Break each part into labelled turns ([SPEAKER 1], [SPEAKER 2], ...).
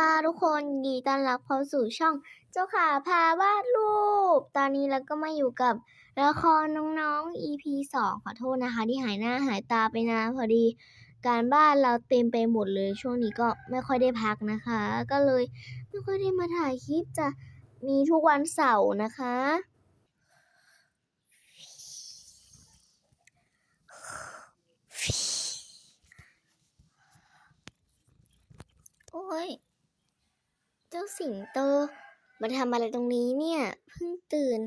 [SPEAKER 1] ค่ะทุกคนยินดีต้อนรับเข้าสู่ช่องเจ้าขาพาวาดรูป ตอนนี้เราก็มาอยู่กับละครน้องๆ EP 2 ขอโทษนะคะ ที่หายหน้าหายตาไปนานพอดี การบ้านเราเต็มไปหมดเลย ช่วงนี้ก็ไม่ค่อยได้พักนะคะ ก็เลยไม่ค่อยได้มาถ่ายคลิปจะมีทุกวันเสาร์นะคะ โอ้ย เจ้าสิงโต มาทำอะไรตรงนี้เนี่ย เพิ่งตื่น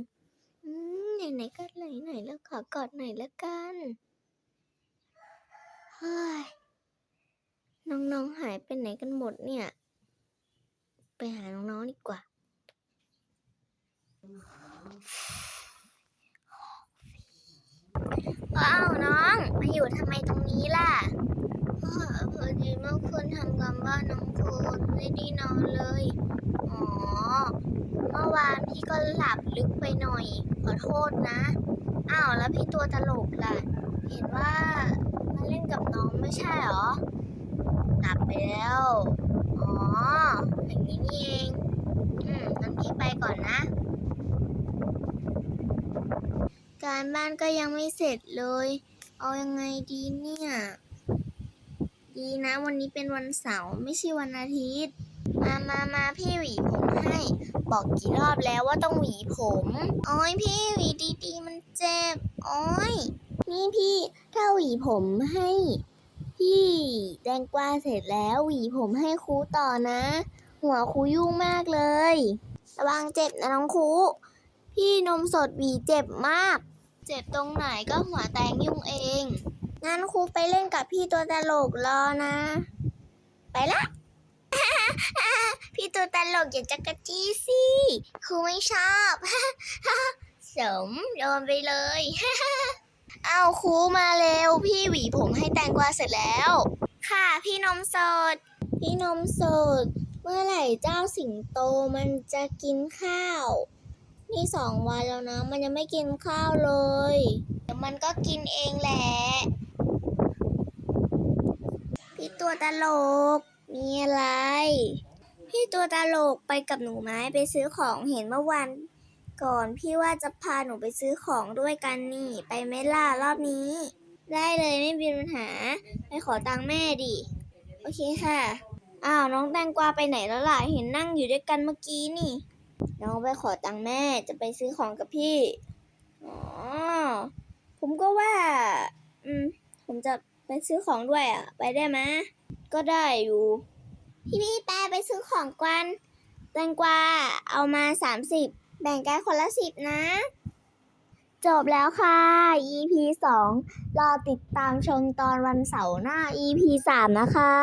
[SPEAKER 1] อืมไหนๆก็ไหนๆแล้วขอกอดหน่อยละกันเฮ้ยน้องๆหายไปไหนกันหมดเนี่ย ไปหาน้องๆดีกว่าว้าวน้อง มาอยู่ทำไมตรงนี้ล่ะออพอดีเมื่อคืนทำการบ้านน้องคุณไม่ได้นอน เลย อ๋อ เมื่อวานพี่ก็หลับลึกไปหน่อย ขอโทษนะ อ้าวแล้วพี่ตัวตลกล่ะ เห็นว่ามาเล่นกับน้องไม่ใช่หรอ หลับไปแล้ว อ๋ออย่างนี้นี่เอง อืมงั้นพี่ไปก่อนนะ การบ้านก็ยังไม่เสร็จเลย เอายังไงดีเนี่ยดีนะวันนี้เป็นวันเสาร์ไม่ใช่วันอาทิตย์ มามามาพี่หวีผมให้ บอกกี่รอบแล้วว่าต้องหวีผมโอ้ยพี่หวีดีๆ มันเจ็บโอ้ยนี่พี่ถ้าหวีผมให้ พี่แตงกวาเสร็จแล้วหวีผมให้ครูต่อนะ หัวครูยุ่งมากเลย ระวังเจ็บนะน้องครูพี่นมสดหวีเจ็บมาก เจ็บตรงไหนก็หัวแตงยุ่งเองงั้นครูไปเล่นกับพี่ตัวตลกรอนะ ไปละ พี่ตัวตลกอย่าจักรจี้สิครูไม่ชอบ สมโดนไปเลย เอาครูมาเร็ว พี่หวีผมให้แตงกวาเสร็จแล้ว ค่ะพี่นมสด พี่นมสด เมื่อไหร่เจ้าสิงโตมันจะกินข้าว นี่สองวันแล้วนะ มันยังไม่กินข้าวเลย เดี๋ยวมันก็กินเองแหละ พี่ตัวตลก มีอะไร พี่ตัวตลกไปกับหนูไหมไปซื้อของเห็นเมื่อวันก่อนพี่ว่าจะพาหนูไปซื้อของด้วยกันนี่ไปไหมล่ะรอบนี้ ได้เลยไม่มีปัญหา ไปขอตังค์แม่ดิ โอเคค่ะ อ้าวน้องแตงกวาไปไหนแล้วล่ะเห็นนั่งอยู่ด้วยกันเมื่อกี้นี่ น้องไปขอตังค์แม่จะไปซื้อของกับพี่ อ๋อ ผมก็ว่า อืม ผมจะไปซื้อของด้วยอะ ไปได้ไหม ก็ได้อยู่ พี่พี่แปไปซื้อของกันแตงกวาเอามาสามสิบแบ่งกันคนละสิบนะ จบแล้วค่ะ EP สองรอติดตามชมตอนวันเสาร์หน้า EP สามนะคะ